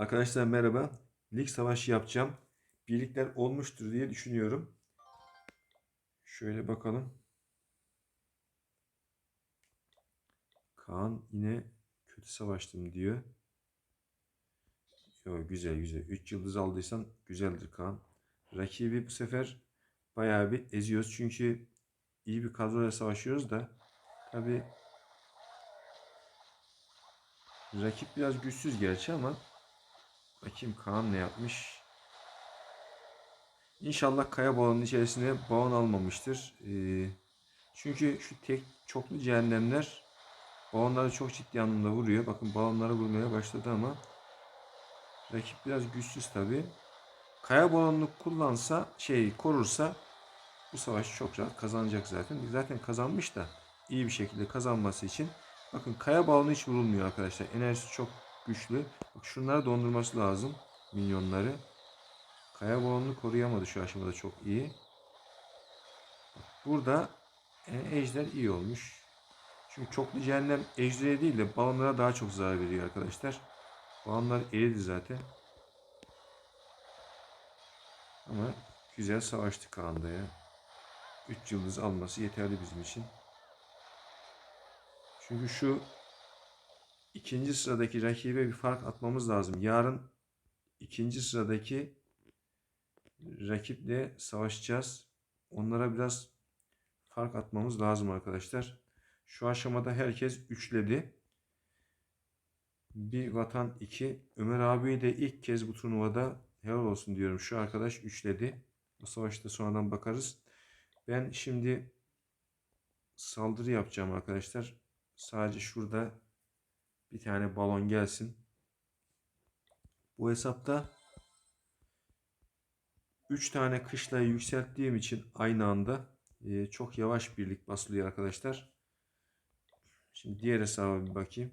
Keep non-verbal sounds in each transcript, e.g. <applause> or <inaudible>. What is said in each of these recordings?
Arkadaşlar merhaba. Lig savaşı yapacağım. Birlikler olmuştur diye düşünüyorum. Şöyle bakalım. Kaan yine kötü savaştım diyor. Yo, güzel güzel. 3 yıldız aldıysan güzeldir Kaan. Rakibi bu sefer bayağı bir eziyoruz. Çünkü iyi bir kadroyla savaşıyoruz da tabi rakip biraz güçsüz gerçi ama bakayım Kaan ne yapmış. İnşallah kaya balonun içerisine balon almamıştır. Ee, çünkü şu tek çoklu cehennemler balonları çok ciddi anlamda vuruyor. Bakın balonları vurmaya başladı ama rakip biraz güçsüz tabi. Kaya balonunu kullansa şey korursa bu savaşı çok rahat kazanacak zaten. Zaten kazanmış da iyi bir şekilde kazanması için bakın kaya balonu hiç vurulmuyor arkadaşlar. Enerjisi çok güçlü. Bak şunları dondurması lazım minyonları. Kaya balonunu koruyamadı şu aşamada çok iyi. Bak burada e, ejder iyi olmuş. Çünkü çoklu cehennem ejdere değil de balonlara daha çok zarar veriyor arkadaşlar. Balonlar eridi zaten. Ama güzel savaştık anda ya. 3 yıldız alması yeterli bizim için. Çünkü şu ikinci sıradaki rakibe bir fark atmamız lazım. Yarın ikinci sıradaki rakiple savaşacağız. Onlara biraz fark atmamız lazım arkadaşlar. Şu aşamada herkes üçledi. Bir vatan iki. Ömer abi de ilk kez bu turnuvada helal olsun diyorum. Şu arkadaş üçledi. Bu savaşta sonradan bakarız. Ben şimdi saldırı yapacağım arkadaşlar. Sadece şurada bir tane balon gelsin. Bu hesapta 3 tane kışlayı yükselttiğim için aynı anda e, çok yavaş birlik basılıyor arkadaşlar. Şimdi diğer hesaba bir bakayım.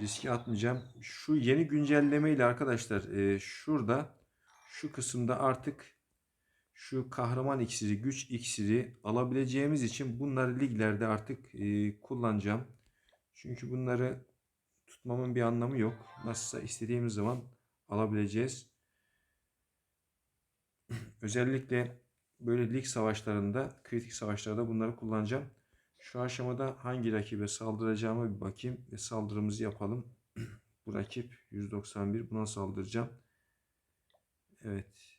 Riske atmayacağım. Şu yeni güncelleme ile arkadaşlar e, şurada şu kısımda artık şu kahraman iksiri, güç iksiri alabileceğimiz için bunları liglerde artık e, kullanacağım. Çünkü bunları tutmamın bir anlamı yok. Nasılsa istediğimiz zaman alabileceğiz. <clears throat> Özellikle böyle lig savaşlarında, kritik savaşlarda bunları kullanacağım. Şu aşamada hangi rakibe saldıracağımı bir bakayım ve saldırımızı yapalım. <clears throat> Bu rakip 191 buna saldıracağım. Evet.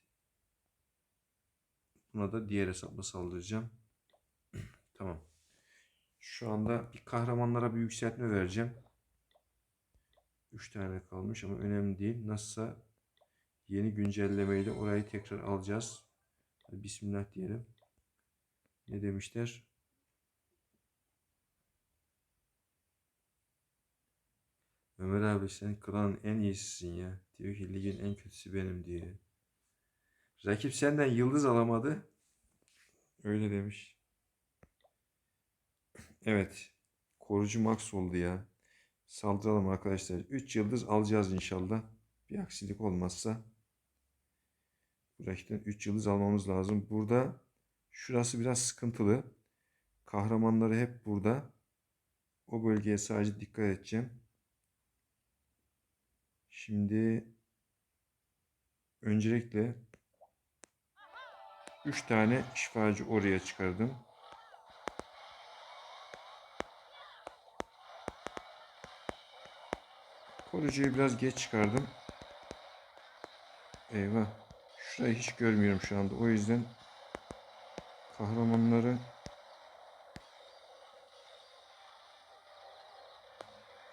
Buna da diğer hesapla saldıracağım. <clears throat> tamam. Şu anda bir kahramanlara bir yükseltme vereceğim. 3 tane kalmış ama önemli değil. Nasılsa yeni güncellemeyle orayı tekrar alacağız. Bismillah diyelim. Ne demişler? Ömer abi sen klanın en iyisisin ya. Diyor ki ligin en kötüsü benim diye. Rakip senden yıldız alamadı. Öyle demiş. Evet. Korucu Max oldu ya. Saldıralım arkadaşlar. 3 yıldız alacağız inşallah. Bir aksilik olmazsa. Rakipten 3 yıldız almamız lazım. Burada şurası biraz sıkıntılı. Kahramanları hep burada. O bölgeye sadece dikkat edeceğim. Şimdi öncelikle 3 tane şifacı oraya çıkardım. Koruyucuyu biraz geç çıkardım. Eyvah. Şurayı hiç görmüyorum şu anda. O yüzden kahramanları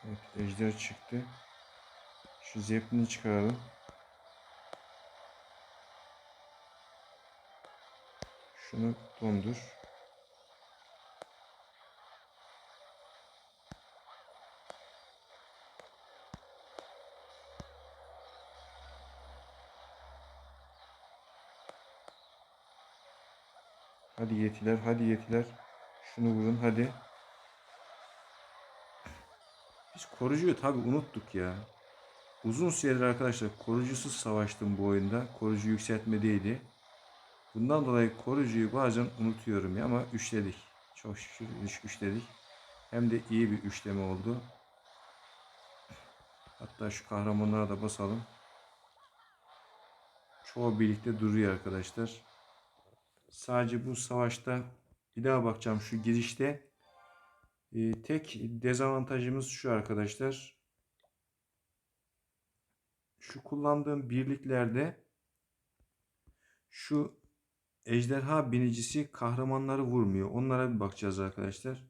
Evet, ejder çıktı. Şu zeplini çıkaralım. Şunu dondur. Hadi yetiler, hadi yetiler. Şunu vurun, hadi. Biz korucuyu tabi unuttuk ya. Uzun süredir arkadaşlar korucusuz savaştım bu oyunda. Korucu yükseltmedeydi. Bundan dolayı korucuyu bazen unutuyorum ya ama üçledik. Çok şükür üç, üçledik. Hem de iyi bir üçleme oldu. Hatta şu kahramanlara da basalım. Çoğu birlikte duruyor arkadaşlar. Sadece bu savaşta bir daha bakacağım şu girişte. Ee, tek dezavantajımız şu arkadaşlar. Şu kullandığım birliklerde şu ejderha binicisi kahramanları vurmuyor. Onlara bir bakacağız arkadaşlar.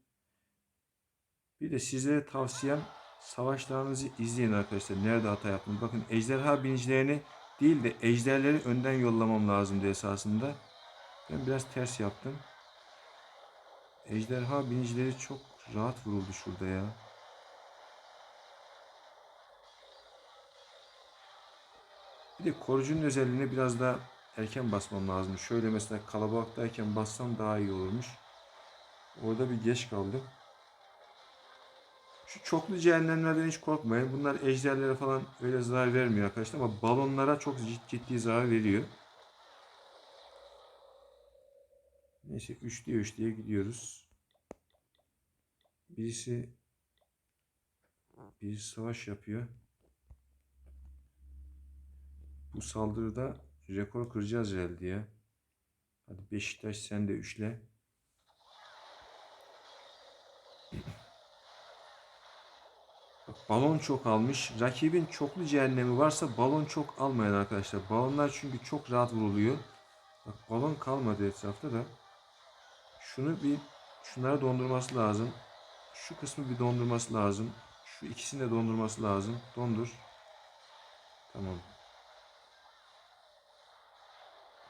Bir de sizlere tavsiyem savaşlarınızı izleyin arkadaşlar. Nerede hata yaptım. Bakın ejderha binicilerini değil de ejderleri önden yollamam lazımdı esasında. Ben biraz ters yaptım. Ejderha binicileri çok rahat vuruldu şurada ya. Bir de korucunun özelliğine biraz daha erken basmam lazım. Şöyle mesela kalabalıktayken bassam daha iyi olurmuş. Orada bir geç kaldım. Şu çoklu cehennemlerden hiç korkmayın. Bunlar ejderlere falan öyle zarar vermiyor arkadaşlar ama balonlara çok ciddi, zarar veriyor. Neyse üçlüye üçlüye gidiyoruz. Birisi bir savaş yapıyor. Bu saldırıda rekor kıracağız herhalde ya. Hadi Beşiktaş sen de üçle. Bak, balon çok almış. Rakibin çoklu cehennemi varsa balon çok almayın arkadaşlar. Balonlar çünkü çok rahat vuruluyor. Bak balon kalmadı etrafta da. Şunu bir şunları dondurması lazım. Şu kısmı bir dondurması lazım. Şu ikisini de dondurması lazım. Dondur. Tamam.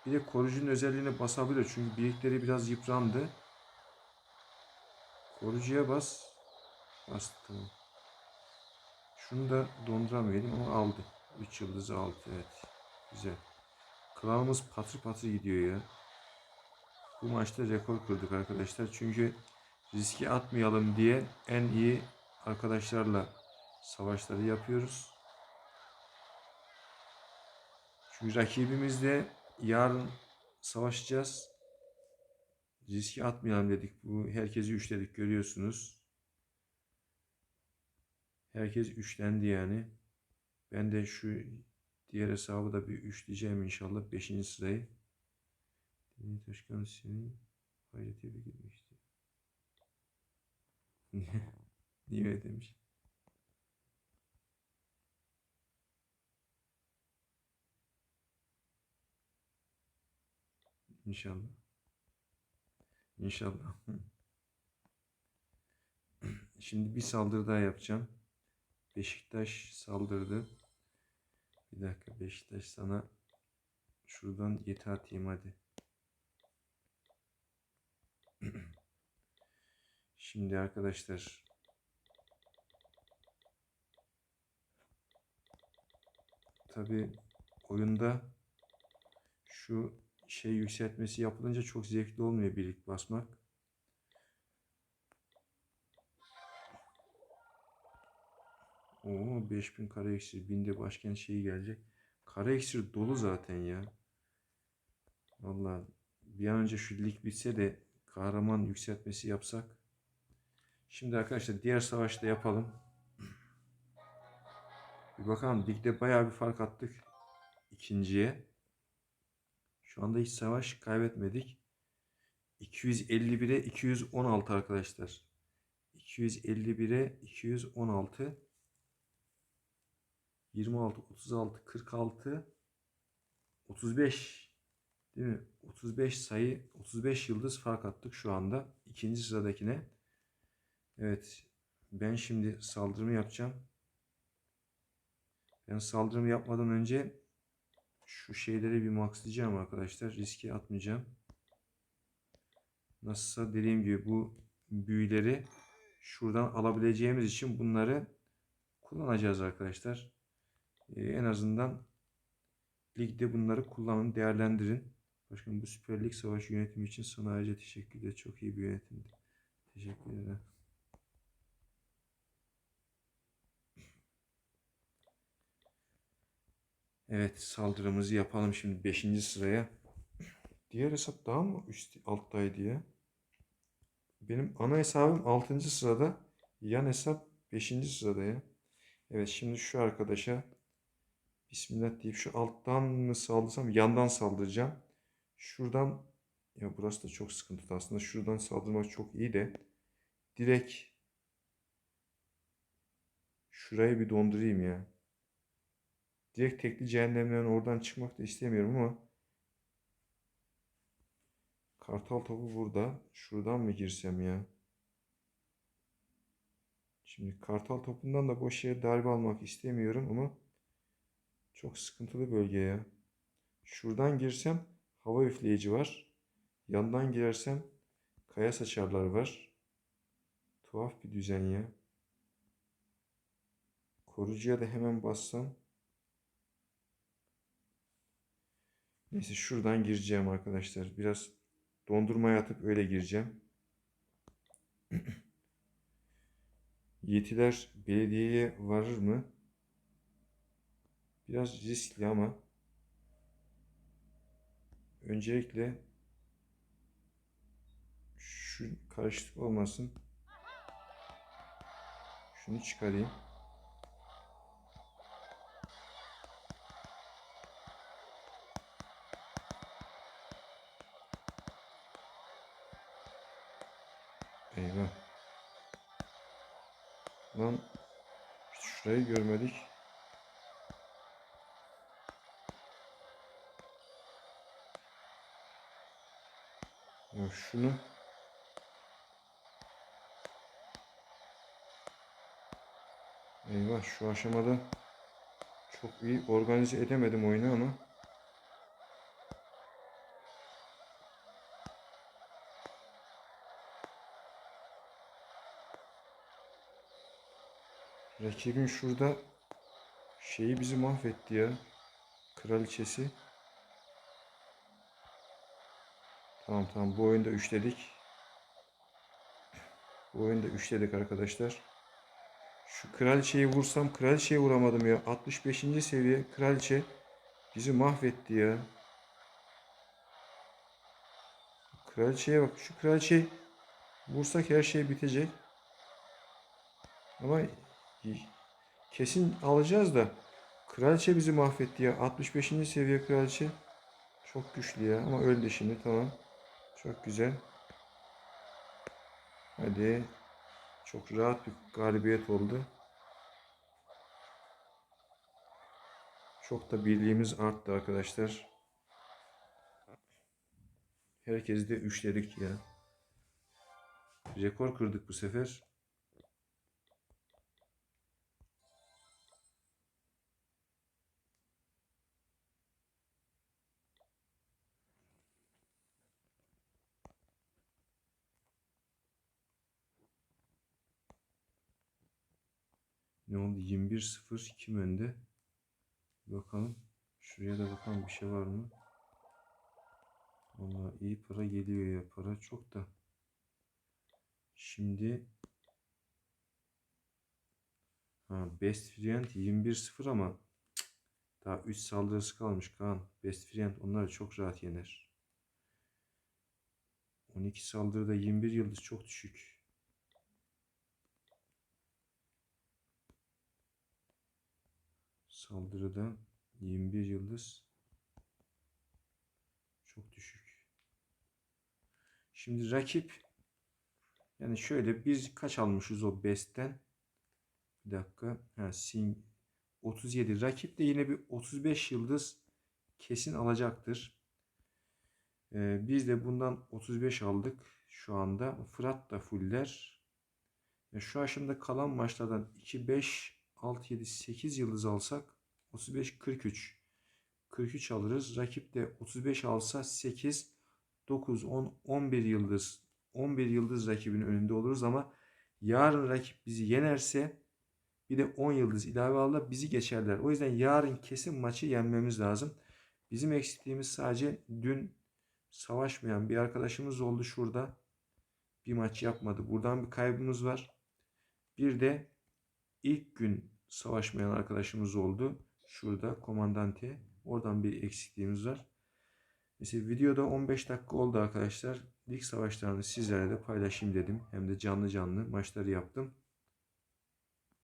Bir de koruyucunun özelliğine basabilir. Çünkü birlikleri biraz yıprandı. Koruyucuya bas. Bastı tamam. Şunu da donduramıyordum ama aldı. 3 yıldızı aldı evet. Güzel. Kralımız patır patır gidiyor ya. Bu maçta rekor kırdık arkadaşlar. Çünkü riski atmayalım diye en iyi arkadaşlarla savaşları yapıyoruz. Çünkü rakibimizle yarın savaşacağız. Riski atmayalım dedik. Bu herkesi üçledik görüyorsunuz. Herkes üçlendi yani. Ben de şu diğer hesabı da bir üçleyeceğim inşallah. Beşinci sırayı. Dini Taşkan senin hayrete bir gitmişti. Niye <laughs> demiş? İnşallah. İnşallah. Şimdi bir saldırı daha yapacağım. Beşiktaş saldırdı. Bir dakika Beşiktaş sana şuradan yeti atayım hadi. <clears throat> Şimdi arkadaşlar tabi oyunda şu şey yükseltmesi yapılınca çok zevkli olmuyor birlik basmak. Oo 5000 kare iksir. Binde başkent şeyi gelecek. Kare iksir dolu zaten ya. Vallahi bir an önce şu lig bitse de kahraman yükseltmesi yapsak. Şimdi arkadaşlar diğer savaşta yapalım. Bir bakalım ligde bayağı bir fark attık. ikinciye. Şu anda hiç savaş kaybetmedik. 251'e 216 arkadaşlar. 251'e 216 26, 36, 46, 35 değil mi? 35 sayı, 35 yıldız fark attık şu anda. ikinci sıradakine. Evet. Ben şimdi saldırımı yapacağım. Ben saldırımı yapmadan önce şu şeyleri bir maxlayacağım arkadaşlar. Riske atmayacağım. Nasılsa dediğim gibi bu büyüleri şuradan alabileceğimiz için bunları kullanacağız arkadaşlar. Ee, en azından ligde bunları kullanın, değerlendirin. Başkanım bu Süper Lig savaş yönetimi için sana ayrıca teşekkürler. Çok iyi bir yönetimdi. Teşekkür ederim. Evet saldırımızı yapalım şimdi 5. sıraya. Diğer hesap daha mı üst alttaydı ya? benim ana hesabım 6. sırada. Yan hesap 5. sırada ya. Evet şimdi şu arkadaşa Bismillah deyip şu alttan mı saldırsam yandan saldıracağım. Şuradan ya burası da çok sıkıntı aslında. Şuradan saldırmak çok iyi de direkt şurayı bir dondurayım ya. Direkt tekli cehennemden oradan çıkmak da istemiyorum ama Kartal topu burada. Şuradan mı girsem ya? Şimdi kartal topundan da boş yere darbe almak istemiyorum ama çok sıkıntılı bölge ya. Şuradan girsem hava üfleyici var. Yandan girersem kaya saçarlar var. Tuhaf bir düzen ya. Korucuya da hemen bassam. Neyse şuradan gireceğim arkadaşlar. Biraz dondurmaya atıp öyle gireceğim. <clears throat> Yetiler belediyeye varır mı? Biraz riskli ama öncelikle şu karışıklık olmasın. Şunu çıkarayım. Şunu Eyvah şu aşamada çok iyi organize edemedim oyunu ama Rakibin şurada şeyi bizi mahvetti ya. Kraliçesi. Tamam tamam bu oyunda üçledik. Bu oyunda üçledik arkadaşlar. Şu kraliçeyi vursam kraliçeyi vuramadım ya. 65. seviye kraliçe bizi mahvetti ya. Kraliçeye bak. Şu kraliçeyi vursak her şey bitecek. Ama kesin alacağız da kraliçe bizi mahvetti ya. 65. seviye kraliçe çok güçlü ya. Ama öldü şimdi tamam. Çok güzel. Hadi. Çok rahat bir galibiyet oldu. Çok da birliğimiz arttı arkadaşlar. Herkesi de üçledik ya. Rekor kırdık bu sefer. Ne oldu? 21-0 kim önde? Bakalım. Şuraya da bakalım bir şey var mı? Vallahi iyi para geliyor ya. Para çok da. Şimdi ha, Best Friend 21-0 ama daha 3 saldırısı kalmış Kaan. Best Friend onları çok rahat yener. 12 saldırıda 21 yıldız çok düşük. Saldırıda 21 yıldız çok düşük. Şimdi rakip yani şöyle biz kaç almışız o best'ten? Bir dakika. Ha, Sing 37. Rakip de yine bir 35 yıldız kesin alacaktır. Ee, biz de bundan 35 aldık şu anda. Fırat da fuller. Ya şu aşamada kalan maçlardan 2, 5, 6, 7, 8 yıldız alsak 35, 43. 43 alırız. Rakip de 35 alsa 8, 9, 10, 11 yıldız. 11 yıldız rakibin önünde oluruz ama yarın rakip bizi yenerse bir de 10 yıldız ilave alırlar bizi geçerler. O yüzden yarın kesin maçı yenmemiz lazım. Bizim eksikliğimiz sadece dün savaşmayan bir arkadaşımız oldu şurada. Bir maç yapmadı. Buradan bir kaybımız var. Bir de ilk gün savaşmayan arkadaşımız oldu. Şurada komandante. Oradan bir eksikliğimiz var. Mesela videoda 15 dakika oldu arkadaşlar. lig savaşlarını sizlerle de paylaşayım dedim. Hem de canlı canlı maçları yaptım.